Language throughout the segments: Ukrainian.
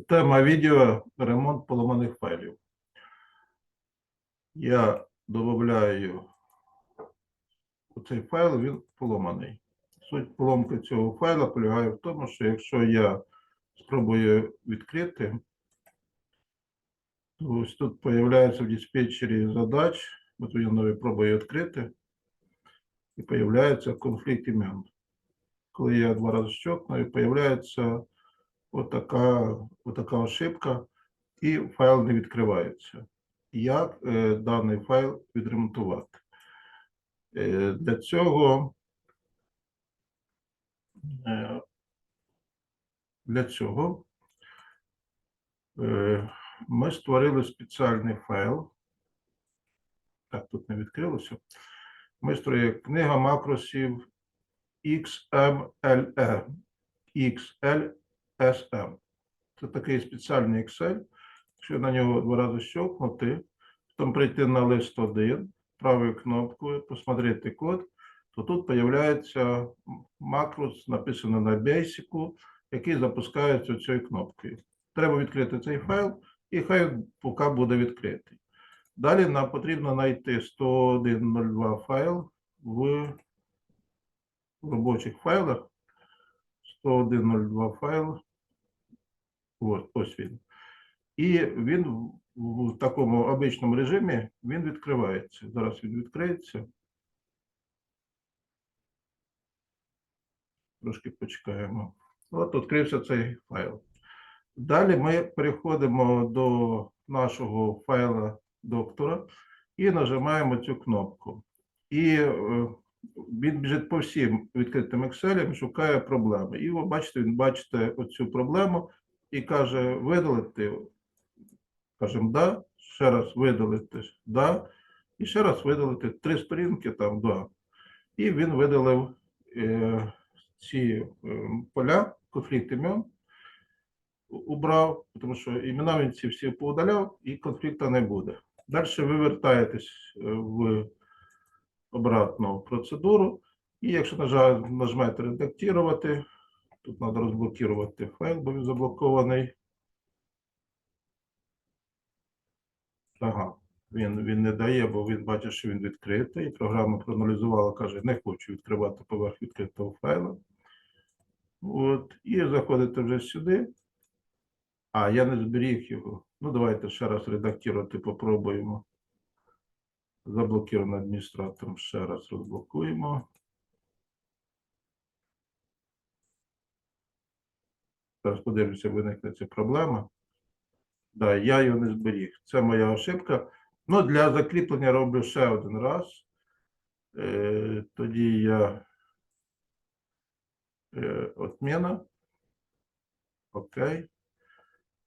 Тема відео ремонт поломаних файлів. Я додаю цей файл, він поломаний. Суть поломки цього файла полягає в тому, що якщо я спробую відкрити, то ось тут появляється в диспетчері задач. От я новий пробую відкрити, і появляється конфлікт імен. Коли я два рази щелкну, появляється отака, отака ошибка, і файл не відкривається. Як е, даний файл відремонтувати? Е, для цього е, для цього е, ми створили спеціальний файл. Так, тут не відкрилося. Ми створили книга макросів XMLE. XL SM. Це такий спеціальний Excel. Якщо на нього два рази щелкнути, потім прийти на лист 1, правою кнопкою, посмотрети код, то тут з'являється макрос, написано на Basic, який запускається цією кнопкою. Треба відкрити цей файл, і хай поки буде відкритий. Далі нам потрібно знайти 101.02 файл в робочих файлах. 101.02 файл. Ось, ось він. І він в, в такому обичному режимі він відкривається. Зараз він відкриється. Трошки почекаємо. От відкрився цей файл. Далі ми переходимо до нашого файла доктора і нажимаємо цю кнопку. І е, він біжить по всім відкритим Excel, шукає проблеми. І ви бачите, він бачите оцю проблему і каже: видалити. Кажемо да, ще раз видалити да, і ще раз видалити три сторінки, там да. І він видалив е, ці е, поля, конфлікт імен, убрав, тому що імена він ці всі поудаляв, і конфлікту не буде. Далі ви вертаєтесь е, в обратну процедуру. І якщо нажмете редактувати, тут треба розблокувати файл, бо він заблокований. Ага, він, він не дає, бо він бачить, що він відкритий. Програма проаналізувала, каже, не хочу відкривати поверх відкритого файла. От, і заходите вже сюди. А, я не зберіг його. Ну, давайте ще раз редактувати, попробуємо. Заблокировано адміністратором. Ще раз розблокуємо. Зараз подивлюся, виникне ця проблема. Да, я його не зберіг. Це моя ошибка. Ну, для закріплення роблю ще один раз. Е, тоді я е, отміна. Окей.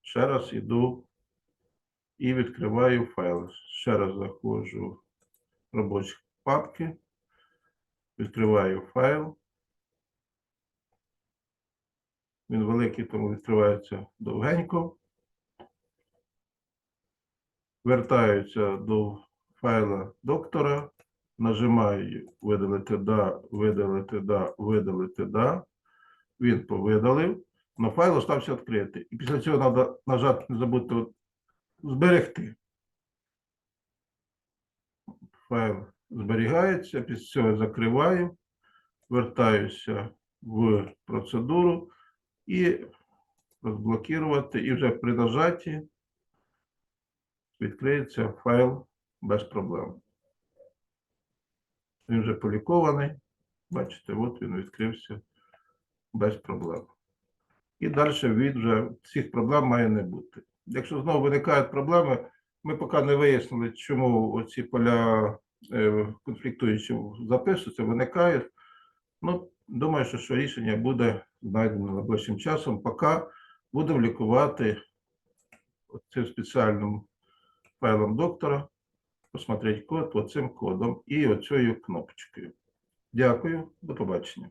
Ще раз іду і відкриваю файл. Ще раз заходжу в робочі папки. Відкриваю файл. Він великий, тому відкривається довгенько. Вертаюся до файла доктора. Нажимаю видалити да, видалити да, видалити да. Він повидалив. Но файл остався відкритий. І після цього треба нажати, не забудьте от, зберегти. Файл зберігається, після цього закриваю, вертаюся в процедуру і розблокувати. І вже при нажатті відкриється файл без проблем. Він вже полікований. Бачите, от він відкрився без проблем. І далі він вже цих проблем має не бути. Якщо знову виникають проблеми, ми поки не вияснили, чому оці поля е, конфліктуючі записуються, виникають. Ну, думаю, що рішення буде знайдено найближчим часом, поки будемо лікувати цим спеціальним файлом доктора, посмотреть код оцим кодом і оцією кнопочкою. Дякую, до побачення.